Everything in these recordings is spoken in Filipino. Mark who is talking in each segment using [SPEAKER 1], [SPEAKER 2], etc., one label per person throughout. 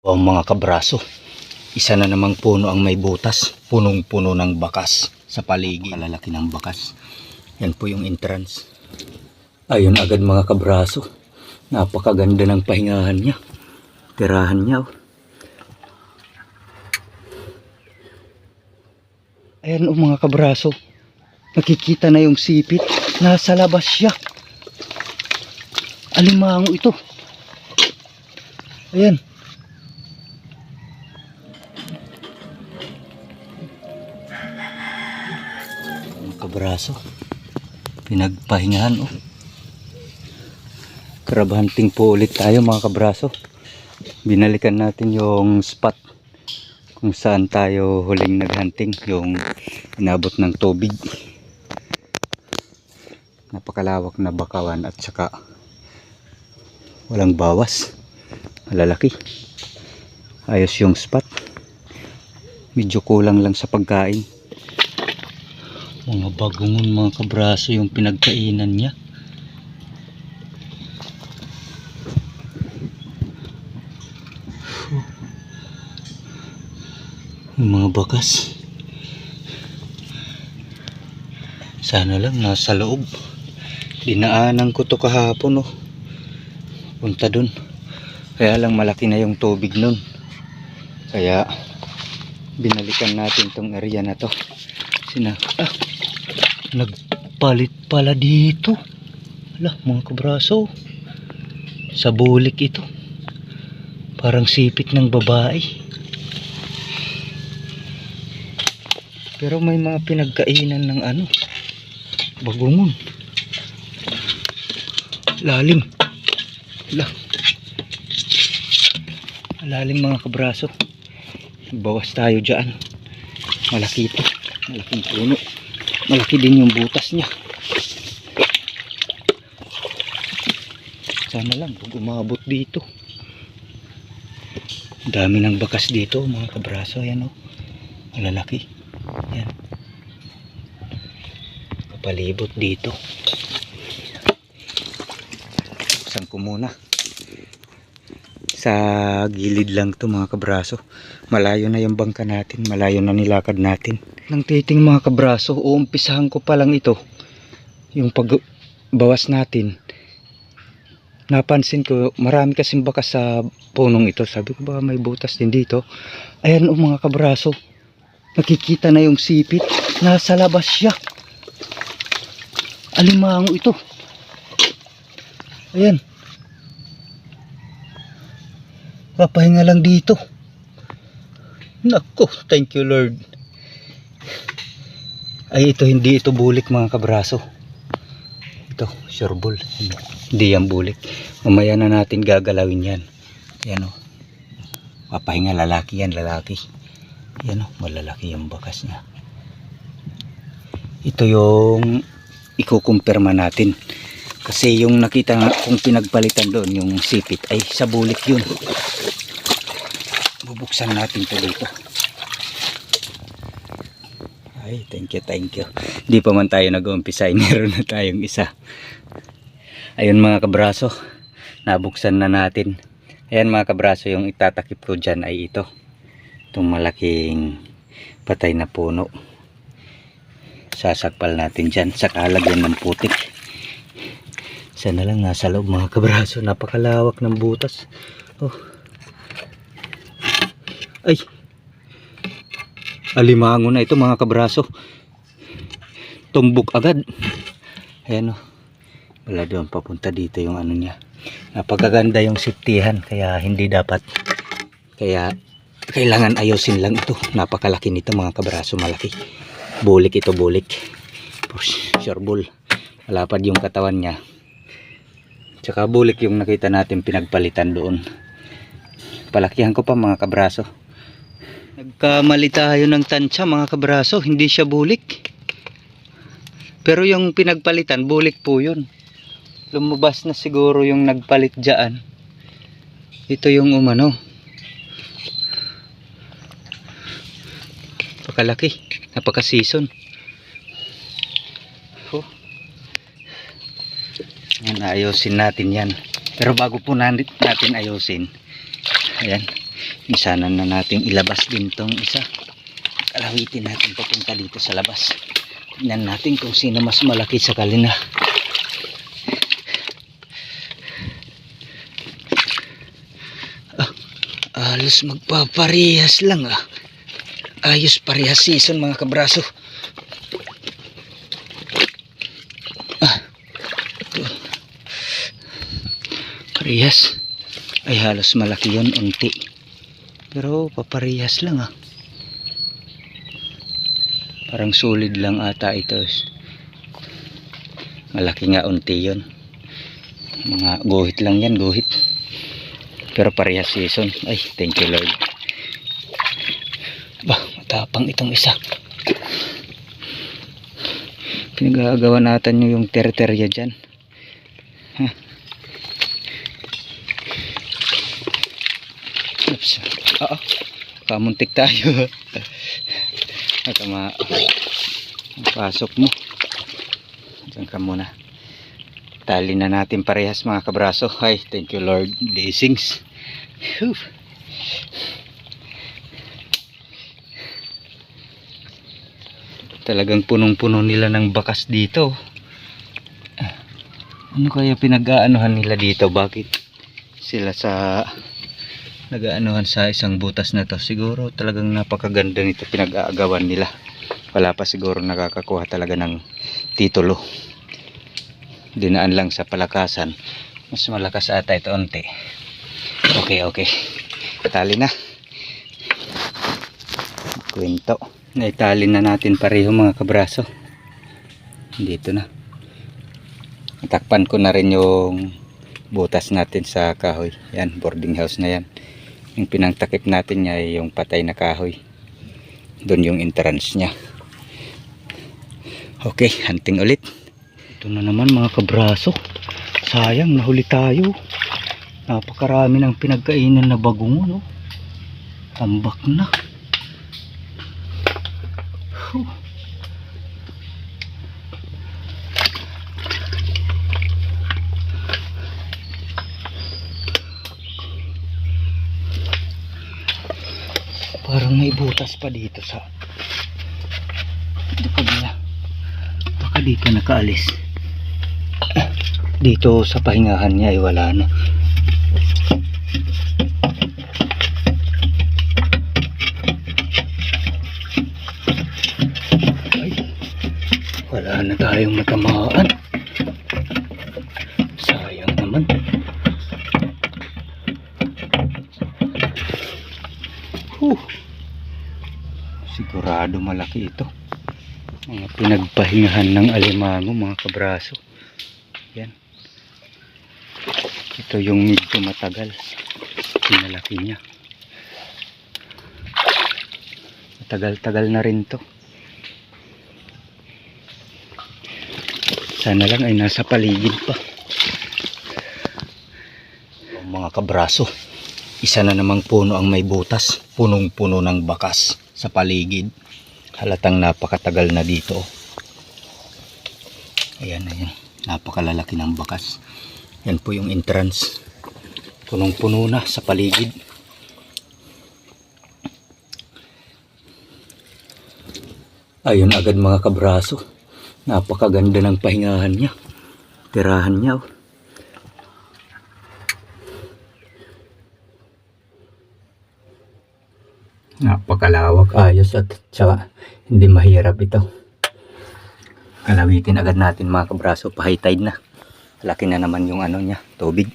[SPEAKER 1] O mga kabraso, isa na namang puno ang may butas, punong-puno ng bakas sa paligid. Kalalaki ng bakas. Yan po yung entrance. Ayun agad mga kabraso. Napakaganda ng pahingahan niya. Tirahan niya. oh. Ayan o mga kabraso. Nakikita na yung sipit. Nasa labas siya. Alimango ito. Ayan. Mga kabraso. Pinagpahingahan oh. Karabahanting po ulit tayo mga kabraso. Binalikan natin yung spot kung saan tayo huling naghunting yung inabot ng tubig. Napakalawak na bakawan at saka walang bawas. Malalaki. Ayos yung spot. Medyo kulang lang sa pagkain. Mga bagungon mga kabraso yung pinagkainan niya. Yung mga bakas. Sana lang nasa loob. Dinaanan ko to kahapon oh. Punta dun. Kaya lang malaki na yung tubig nun. Kaya binalikan natin tong area na to. Sina ah, nagpalit pala dito. Ala, mga kabraso. Sa bulik ito. Parang sipit ng babae. Pero may mga pinagkainan ng ano. Bagungon. Lalim. Ala. Lalim mga kabraso. Bawas tayo dyan. Malaki ito. Malaking puno. Malaki din yung butas niya. Sana lang pag umabot dito. Dami ng bakas dito mga kabraso. Ayan o. Malalaki. Ayan. Kapalibot dito. Buksan ko muna. Sa gilid lang to mga kabraso. Malayo na yung bangka natin. Malayo na nilakad natin. Nang titing mga kabraso, uumpisahan ko pa lang ito. Yung pagbawas natin. Napansin ko, marami kasing bakas sa punong ito. Sabi ko ba may butas din dito. Ayan o mga kabraso. Nakikita na yung sipit. Nasa labas siya. Alimango ito. Ayan. Papahinga lang dito. Nako, thank you Lord. Ay ito hindi ito bulik mga kabraso. Ito, sure bull. Hindi yan bulik. Mamaya na natin gagalawin yan. Yan o. Papahinga lalaki yan, lalaki. Yan o, malalaki yung bakas niya. Ito yung ikukumpirma natin. Kasi yung nakita nga kung pinagpalitan doon, yung sipit, ay sa bulik yun. Bubuksan natin to dito. Ay, thank you, thank you. Hindi pa man tayo nag-umpisa, ay meron na tayong isa. Ayun mga kabraso, nabuksan na natin. Ayan mga kabraso, yung itatakip ko dyan ay ito. Itong malaking patay na puno. Sasakpal natin dyan sa kalagyan ng putik. Sana lang nasa loob mga kabraso. Napakalawak ng butas. Oh. Ay. Alimango na ito mga kabraso. Tumbok agad. Ayan o. Wala doon papunta dito yung ano niya. Napakaganda yung siptihan. Kaya hindi dapat. Kaya kailangan ayusin lang ito. Napakalaki nito mga kabraso. Malaki. Bulik ito bulik. Sure bull. Malapad yung katawan niya. Tsaka bulik yung nakita natin pinagpalitan doon. Palakihan ko pa mga kabraso. Nagkamali tayo ng tansya mga kabraso. Hindi siya bulik. Pero yung pinagpalitan, bulik po yun. Lumabas na siguro yung nagpalit dyan. Ito yung umano. Napakalaki. Napaka-season. Oh. Yan, ayusin natin yan. Pero bago po natin ayusin, ayan, Isanan na nating ilabas din tong isa. Kalawitin natin papunta dito sa labas. Tignan natin kung sino mas malaki sa kalina. Ah, alos magpaparehas lang ah. Ayos parehas season mga kabraso. Ah. Parehas. Ay halos malaki yon unti. Pero paparehas lang ah. Parang solid lang ata ito. Malaki nga unti yon. Mga guhit lang yan, guhit. Pero parehas season. Ay, thank you Lord. Bah, matapang itong isa. Pinagagawa natin yung terterya dyan. Oo. Kamuntik tayo. Ito ma... Pasok mo. Diyan ka muna. Tali na natin parehas mga kabraso. Ay, thank you Lord. Blessings. Whew. Talagang punong-puno nila ng bakas dito. Ah, Ano kaya pinag-aanuhan nila dito? Bakit sila sa nag-aanuhan sa isang butas na to? Siguro talagang napakaganda nito pinag-aagawan nila. Wala pa siguro nakakakuha talaga ng titulo. Dinaan lang sa palakasan. Mas malakas ata ito onte. Okay, okay. Tali na. Kwento. Naitali na natin pareho mga kabraso. Dito na. Takpan ko na rin yung butas natin sa kahoy. Yan, boarding house na yan. Yung pinangtakip natin niya ay yung patay na kahoy. Doon yung entrance niya. Okay, hunting ulit. Ito na naman mga kabraso. Sayang, nahuli tayo. Napakarami ng pinagkainan na bagong no? Tambak na. Whew. Parang may butas pa dito sa Dito na. Baka dito nakaalis. Dito sa pahingahan niya ay wala na. Ay, wala na tayong matamaan. Sayang naman. Huh. Sigurado malaki ito. Mga pinagpahingahan ng alimango mga kabraso. Yan. Ito yung medyo matagal. Pinalaki niya. Matagal-tagal na rin to. Sana lang ay nasa paligid pa. O, mga kabraso. Isa na namang puno ang may butas. Punong-puno ng bakas sa paligid. Halatang napakatagal na dito. Ayan, ayan. Napakalalaki ng bakas. Yan po yung entrance. Punong-puno na sa paligid. Ayun agad mga kabraso. Napakaganda ng pahingahan niya. Tirahan niya. oh. Napakalawak ayos at tsaka hindi mahirap ito. Kalawitin agad natin mga kabraso. Pa high tide na. Laki na naman yung ano niya, tubig.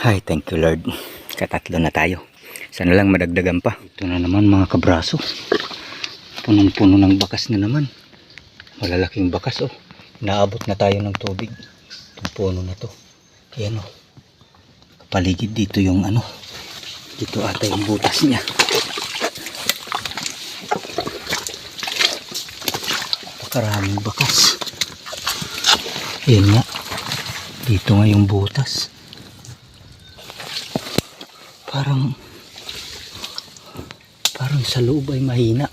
[SPEAKER 1] Hi, thank you Lord. Katatlo na tayo. Sana lang madagdagan pa. Ito na naman mga kabraso. Punong-puno ng bakas na naman. Malalaking bakas oh. Naabot na tayo ng tubig. Itong puno na to. Ayan oh. Paligid dito yung ano. Dito ata yung butas niya. Napakaraming bakas. Ayan nga. Dito nga yung butas. Parang parang sa loob ay mahina.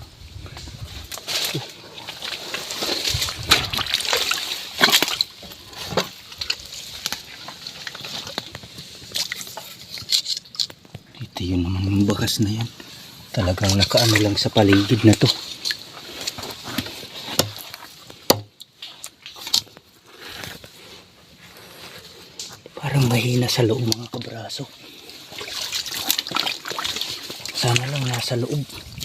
[SPEAKER 1] Ito yun naman bakas na yan. Talagang nakaano lang sa paligid na to. Parang mahina sa loob mga kabraso. Sana lang nasa loob.